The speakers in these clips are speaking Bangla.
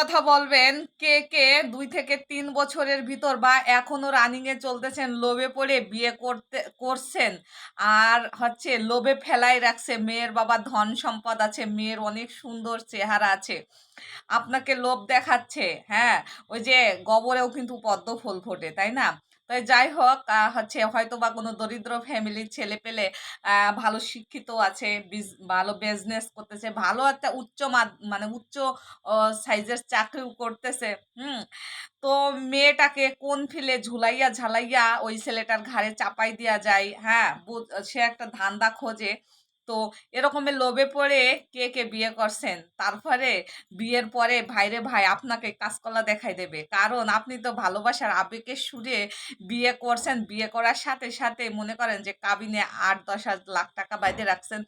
কথা বলবেন, কে কে দুই থেকে তিন বছরের ভিতর বা এখনও রানিং এ চলতেছেন, লোভে পড়ে বিয়ে করতে, করছেন আর হচ্ছে লোভে ফেলাই রাখছে, মেয়ের বাবা ধন সম্পদ আছে, মেয়ের অনেক সুন্দর চেহারা আছে, আপনাকে লোভ দেখাচ্ছে হ্যাঁ? ওই যে গবরেও কিন্তু পদ্ম ফুল ফোটে, তাই না? যাই হোক হচ্ছে হয়তো বা কোনো দরিদ্র ফ্যামিলির ছেলে পেলে ভালো শিক্ষিত আছে ভালো বিজনেস করতেছে, ভালো একটা উচ্চ মানে উচ্চ সাইজের চাকরিও করতেছে, হুম? তো মেয়েটাকে কোন ফিলে ঝুলাইয়া ঝালাইয়া ওই ছেলেটার ঘাড়ে চাপাই দেওয়া যায় হ্যাঁ? সে একটা ধান্দা খোঁজে। তো এরকমের লোভে পড়ে কে কে বিয়ে করছেন? তারপরে বিয়ের পরে ভাইরে ভাই আপনাকে কাজকলা দেখাই দেবে। কারণ আপনি তো ভালোবাসার আবেগের সুরে বিয়ে করছেন। বিয়ে করার সাথে সাথে মনে করেন যে কাবিনে আট, দশ লাখ টাকা বাইরে রাখছেন।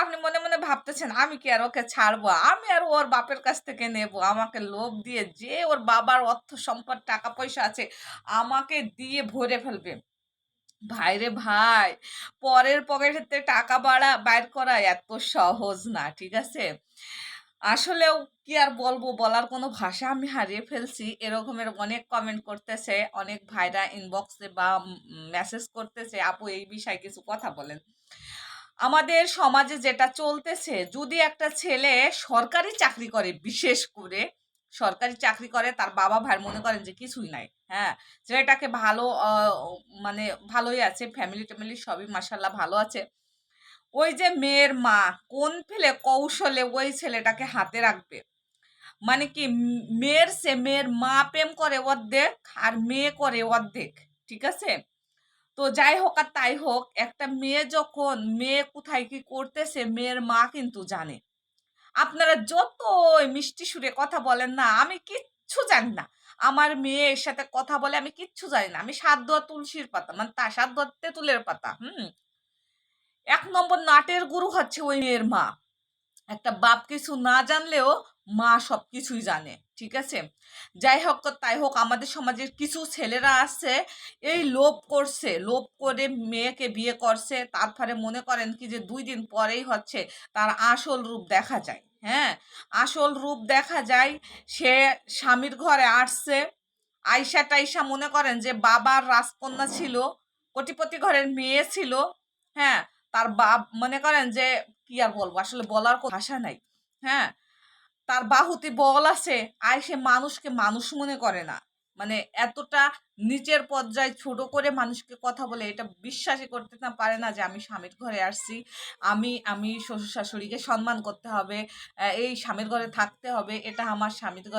আপনি মনে মনে ভাবতেছেন, আমি কি আর ওকে ছাড়বো? আমি আর ওর বাপের কাছ থেকে নেব? আমাকে লোভ দিয়ে যে ওর বাবার অর্থ, সম্পদ, টাকা, পয়সা আছে, আমাকে দিয়ে ভরে ফেলবে। ভাইরে ভাই, পরের পকেটেতে টাকা বাড়া, বাইর করা এত সহজ না, ঠিক আছে? আসলেও কি আর বলব, বলার কোনো ভাষা আমি হারিয়ে ফেলছি। এরকমের অনেক কমেন্ট করতেছে, অনেক ভাইরা ইনবক্সে বা মেসেজ করতেছে, আপু, এই বিষয়ে কিছু কথা বলেন। আমাদের সমাজে যেটা চলতেছে, যদি একটা ছেলে সরকারি চাকরি করে, বিশেষ করে সরকারি চাকরি করে, তার বাবা ভাই মনে করেন যে কিছুই নাই। হ্যাঁ ছেলেটাকে ভালো মানে ভালোই আছে ফ্যামিলি ট্যামিলি সবই মাসাল্লাহ ভালো আছে। ওই যে মেয়ের মা, কোন ফেলে কৌশলে ওই ছেলেটাকে হাতে রাখবে? মানে কি মেয়ের সে, মেয়ের মা প্রেম করে অর্ধেক আর মেয়ে করে অর্ধেক, ঠিক আছে? তো যাই হোক আর তাই হোক, একটা মেয়ে যখন মেয়ে কোথায় কি করতেছে, মেয়ের মা কিন্তু জানে। আপনারা যত মিষ্টি সুরে কথা বলেন না, আমি কিচ্ছু জানি না। আমার মেয়ের সাথে কথা বলে আমি কিচ্ছু জানি না। আমি সাত দোয়া তুলসীর পাতা মানে তা, সাত দোয়া তেঁতুলের পাতা, হুম? এক নম্বর নাটের গুরু হচ্ছে ওই মেয়ের মা। একটা বাপ কিছু না জানলেও মা সব কিছুই জানে, ঠিক আছে? যাই হোক, তাই হোক, আমাদের সমাজের কিছু ছেলেরা আছে, এই লোভ করছে, লোভ করে মেয়েকে বিয়ে করছে, তারপরে মনে করেন কি যে দুই দিন পরেই হচ্ছে তার আসল রূপ দেখা যায় হ্যাঁ? আসল রূপ দেখা যায়, সে স্বামীর ঘরে আসছে আয়সা টাইসা মনে করেন যে বাবার রাজকন্যা ছিল, কোটিপতি ঘরের মেয়ে ছিল হ্যাঁ? তার বাপ মনে করেন যে কি আর বলব, আসলে বলার ভাষা নাই হ্যাঁ? তার বাহুতে বল আছে আয় সে মানুষকে মানুষ মনে করে না। মানে এতটা নিচের পর্যায়ে ছোট করে মানুষকে কথা বলে, এটা বিশ্বাসই করতে না পারে না যে আমি স্বামীর ঘরে আসছি, আমি আমি শ্বশুর শাশুড়িকে সম্মান করতে হবে এই স্বামীর ঘরে থাকতে হবে, এটা আমার স্বামীর ঘর